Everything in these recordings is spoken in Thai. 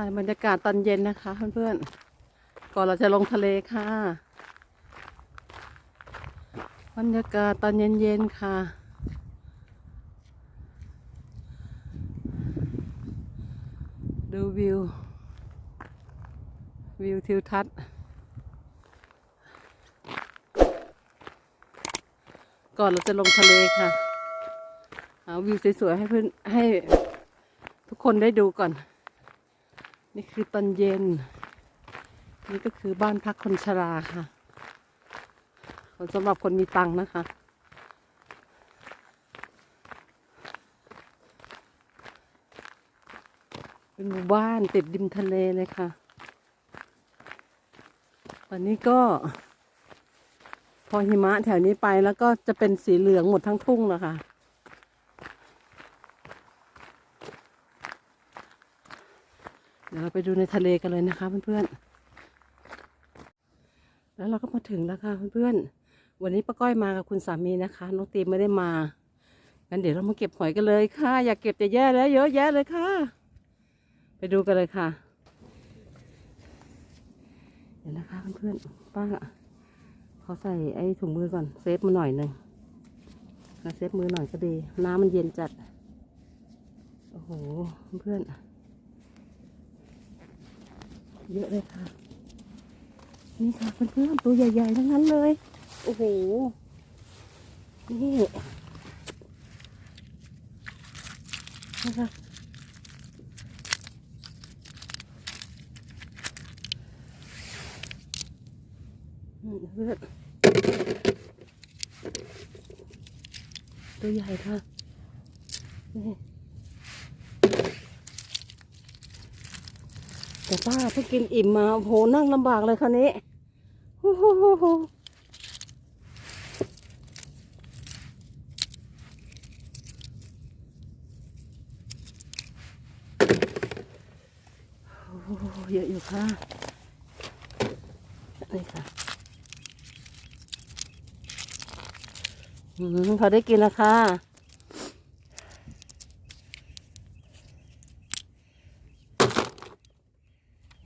ถ่ายบรรยากาศตอนเย็นนะคะเพื่อนๆ ก่อนเราจะลงทะเลค่ะ บรรยากาศตอนเย็นๆค่ะ ดูวิว วิวทิวทัศน์ ก่อนเราจะลงทะเลค่ะ เอาวิวสวยๆให้เพื่อนให้ทุกคนได้ดูก่อน นี่คือตอนเย็น นี่ก็คือบ้านพักคนชราค่ะสำหรับคนมีตังค์นะคะ เป็นหมู่บ้านติดริมทะเลเลยค่ะตอนนี้ก็ พอหิมะแถวนี้ไปแล้วก็จะเป็นสีเหลืองหมดทั้งทุ่งแล้วค่ะ เดี๋ยวเราไปดูในทะเลกันเลยนะคะเพื่อนๆ แล้วเราก็มาถึงแล้วค่ะเพื่อนๆ วันนี้ป้าก้อยมากับคุณสามีนะคะ น้องตีมไม่ได้มา งั้นเดี๋ยวเรามาเก็บหอยกันเลยค่ะ อยากเก็บจะแย่แล้วเยอะแยะเลยค่ะ ไปดูกันเลยค่ะ เดี๋ยวนะคะเพื่อนๆ ป้าเขาใส่ไอ้ถุงมือก่อน เซฟมาหน่อยหนึ่งเซฟมือหน่อยก็ดี น้ำมันเย็นจัด โอ้โห เพื่อนๆ เยอะเลยค่ะ นี่ค่ะเพื่อนๆตัวใหญ่ๆทั้งนั้นเลย โอ้โห นี่นะคะนี่เพื่อนตัวใหญ่ค่ะนี่ แต่ป้าเพิ่งกินอิ่มมาโหนั่งลำบากเลยคราวนี้โอ้โหโหโหโอ้โหเยอะอยู่ค่ะนี่ค่ะอืมพอได้กินแล้วค่ะ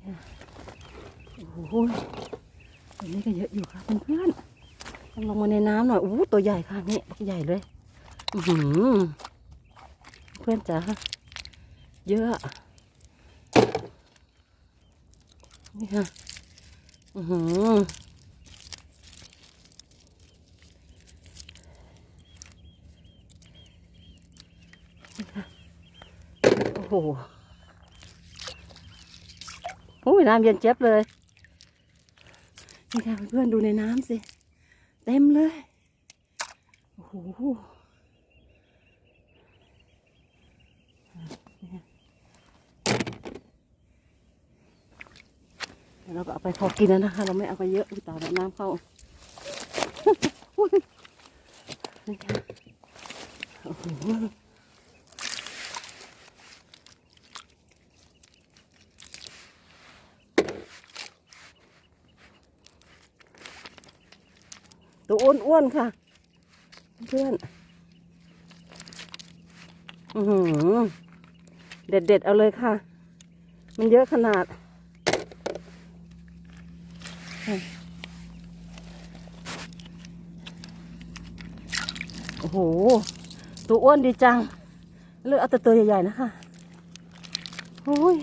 โอ้โหตัวนี้ก็เยอะอยู่ค่ะเพื่อนๆต้องลงมาในน้ำหน่อยโอ้ตัวใหญ่ค่ะนี่ใหญ่เลยหือเพื่อนจ๋าเยอะนี่ค่ะอือหือโอ้โห โอ้ยน้ำเย็นเจี๊ยบเลยนี่ค่ะเพื่อนๆดูในน้ำสิ เต็มเลย โอ้โหเดี๋ยวเราก็เอาไปพอกินแล้วนะคะ เราไม่เอาไปเยอะอุยตาแล้วน้ำเข้านี่ค่ะโอ้โห ตัวอ้วนๆค่ะ เพื่อนอือเด็ดๆเอาเลยค่ะ มันเยอะขนาด โอ้โห ตัวอ้วนดีจัง เลือกเอาแต่ตัวใหญ่ๆนะคะโอ้ย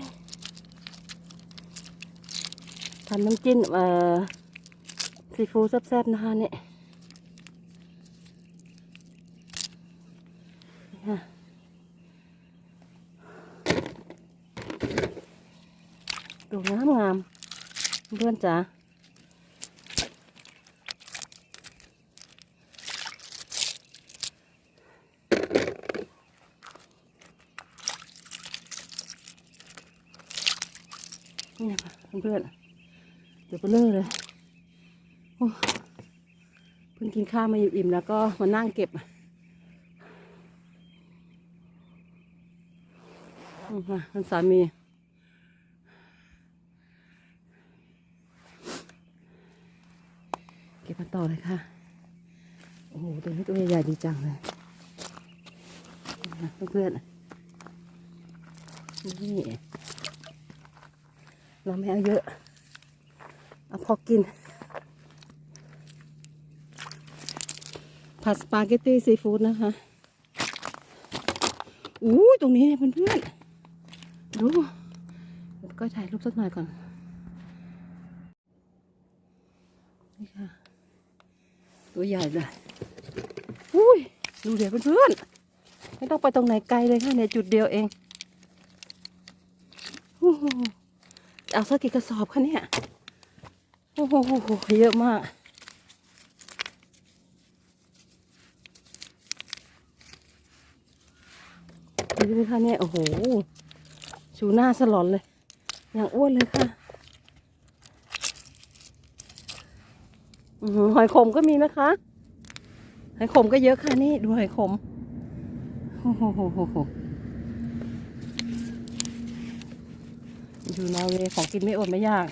ทำน้ำจิ้มเอ่อซีฟู้ดแซ่บๆนะคะเนี่ย ค่ะตัวงามงามเพื่อนจ๋านี่ค่ะเพื่อนเดี๋ยวไปเลื่อเลยเพิ่งกินข้าวมาอยู่อิ่มแล้วก็มานั่งเก็บ มค่ะท่านสามี เก็บมาต่อเลยค่ะ โอ้โห ตัวนี้ตัวใหญ่ดีจังเลยเพื่อนนี่เราไม่เอาเยอะ เอาพอกิน ผัดสปาเกตตี้ซีฟู้ดนะคะอู้ตรงนี้เนี่ยเพื่อนๆ ดูก็ถ่ายรูปสักหน่อยก่อน นี่ค่ะ ตัวใหญ่เลยอุ้ย ดูเดี๋ยวเพื่อนๆ ไม่ต้องไปตรงไหนไกลเลยค่ะเนี่ยจุดเดียวเองโอ้หจะเอาสักกี่กระสอบคะเนี่ย โอ้โห เยอะมาก ดูดิค่ะเนี่ย โอ้โห ชูหน้าสลอนเลย อย่างอ้วนเลยค่ะหอยขมก็มีนะคะ หอยขมก็เยอะค่ะนี่ดูหอยขมโอ้โหโหโหโหอยู่นอร์เวย์ของกินไม่อดไม่ยาก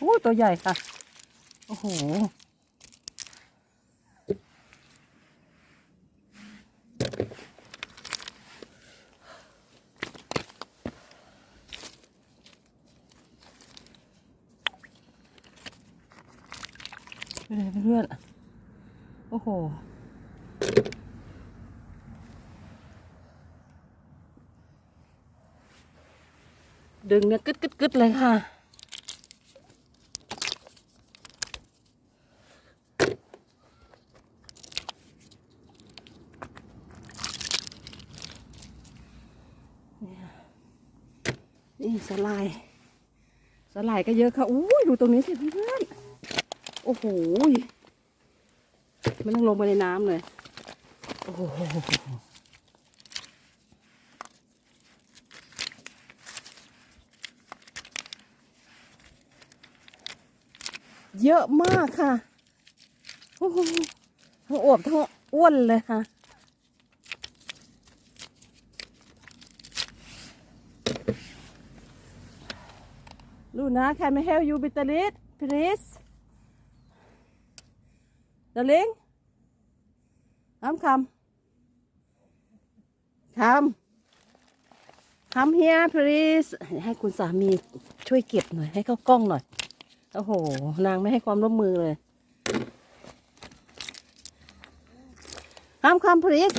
โอ้ตัวใหญ่ค่ะ โอ้โห ไปเลยเพื่อนโอ้โห ดึงเนี่ยกึดกึดกึดเลยค่ะ นี่สลายสลายก็เยอะค่ะอุ้ยดูตรงนี้สิเพื่อนโอ้โหไม่ต้องลงไปในน้ำเลยโอ้โหเยอะมากค่ะโอ้โหทั้งอวบทั้งอ้วนเลยค่ะ Luna, can I help you with the lid, please? Darling? Come, come. Come. Come here, please. ให้คุณสามีช่วยเก็บหน่อย ให้เข้ากล้องหน่อย โอ้โห นางไม่ให้ความร่วมมือเลย Come, come, please.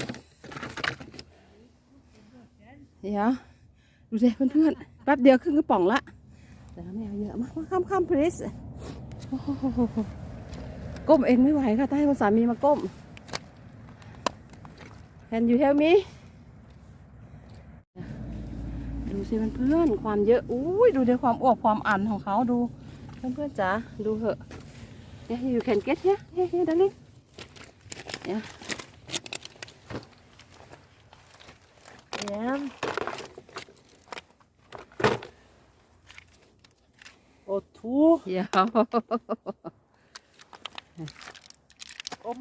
เดี๋ยวดูสิเพื่อนๆแป๊บเดียวครึ่งกระป๋องละ แต่ไม่เอาเยอะมากข้ามข้ามพริสก้มเองไม่ไหวค่ะต้องให้คุณสามีมาก้ม Can you help me ดูสิเพื่อนๆความเยอะอุ้ยดูในความอวบความอันของเขาดู เพื่อนๆจ๋าดูเหอะเนี่ย you can get here here here darling เนี่ยเนี่ย อ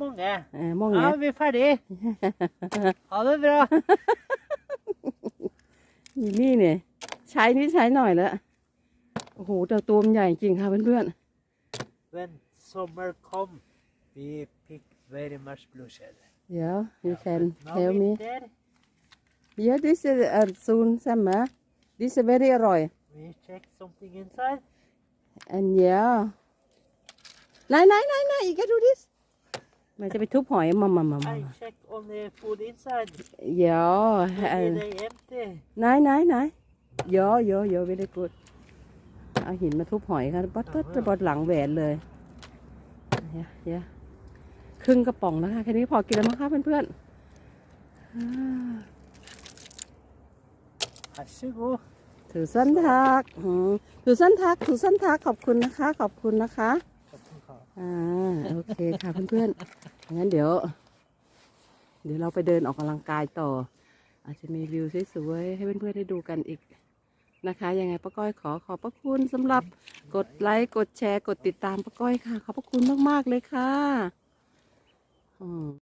มองอย่าง Ja, เงี้ย vi er ferdig. Ha det bra. นี่นี่เนี่ยใช้นิดใช้หน่อยแล้วโอ้โหแต่ตัวมันใหญ่จริงค่ะเพื่อน When summer come, we pick very much blueshell. ๆเดี๋ยว you can Now help me winter, yeah this is uh, soon summer this is very อร่อย we check something inside. And yeah ไหนไหนไหนไหนอีกแค่ดู this มันจะไปทุบหอยมามามามา I check only food inside. เดี๋ยว Maybe they empty. ไหนไหนไหนเยอะเยอะเยอะ very good เอาหินมาทุบหอยค่ะปัดปัดปัดหลังแหวนเลยเดี๋ยวเดี๋ยวครึ่งกระป๋องแล้วค่ะแค่นี้พอกินแล้วมั้งคะเพื่อนๆอ่า Vær så god. ถือสั้นทักอืมถือสั้นทักถือสั้นทักขอบคุณนะคะ ขอบคุณนะคะอ่าโอเคค่ะเพื่อนๆงั้นเดี๋ยว เดี๋ยวเราไปเดินออกกำลังกายต่อ อาจจะมีวิวสวยๆให้เพื่อนๆได้ดูกันอีกนะคะ ยังไงป้าก้อยขอขอบพระคุณสำหรับกดไลค์กดแชร์กดติดตามป้าก้อยค่ะ ขอบพระคุณมากๆเลยค่ะอืม